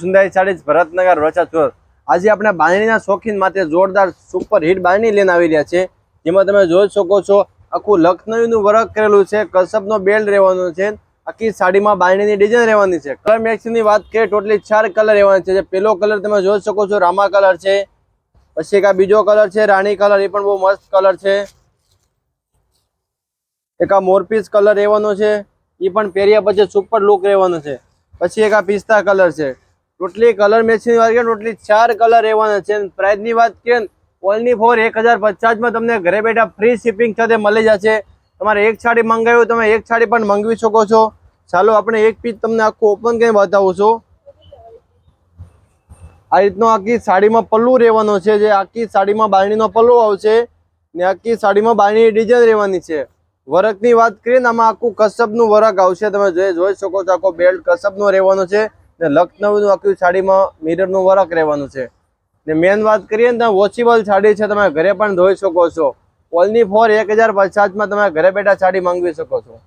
સુંદરી સાડી ભરતનગર વરસાદ ચોર. આજે આપણે બાંધણીના શોખીન માટે જોરદાર સુપર હિટ બાંધણી લઈને આવી રહ્યા છે જેમાં તમે જોઈ શકો છો, આખું લખનવીનું વર્ક કરેલું છે, કસબનો બેલ્ટ રહેવાનો છે, આખી સાડીમાં બાંધણીની ડિઝાઇન રહેવાની છે. કલર મેક્સની વાત કરીએ ટોટલી ચાર કલર રહેવાના છે. પેલો કલર તમે જોઈ શકો છો, રામા કલર છે, પછી એક આ બીજો કલર છે, રાણી કલર એ પણ બહુ મસ્ત કલર છે. એક આ મોરપીસ કલર રહેવાનો છે, એ પણ પહેર્યા પછી સુપર લુક રહેવાનો છે. પછી એક આ પિસ્તા કલર છે. ટોટલી કલર મેચની વાત કરીએ ટોટલી ચાર કલર રહેવાના છે. પ્રાઇસની વાત કરીએ ને ઓનલી ફોર એક હજાર પચાસમાં તમને ઘરે બેઠા ફ્રી શિપિંગ સાથે મળી જશે. તમારે એક સાડી મંગાવ્યું તમે એક સાડી પણ મંગાવી શકો છો. ચાલો, આપણે એક પીસ તમને આખું ઓપન કરીને બતાવું છું. આ રીતનો આખી સાડીમાં પલ્લુ રહેવાનો છે, જે આખી સાડીમાં બારણીનો પલ્લુ આવશે. ને આખી સાડીમાં બારણી ડિઝાઇન રહેવાની છે. વર્કની વાત કરીએ ને, આમાં આખું કસબનું વર્ક આવશે. તમે જોઈ શકો છો, આખો બેલ્ટ કસબનો રહેવાનો છે. ને લખનઉનું આખી સાડીમાં મિરરનું વર્ક રહેવાનું છે. ને મેન વાત કરીએ ને તો વોચેબલ સાડી છે, તમે ઘરે પણ ધોઈ શકો છો. ઓનલી ફોર એક હજાર પચાસમાં તમે ઘરે બેઠા સાડી માંગવી શકો છો.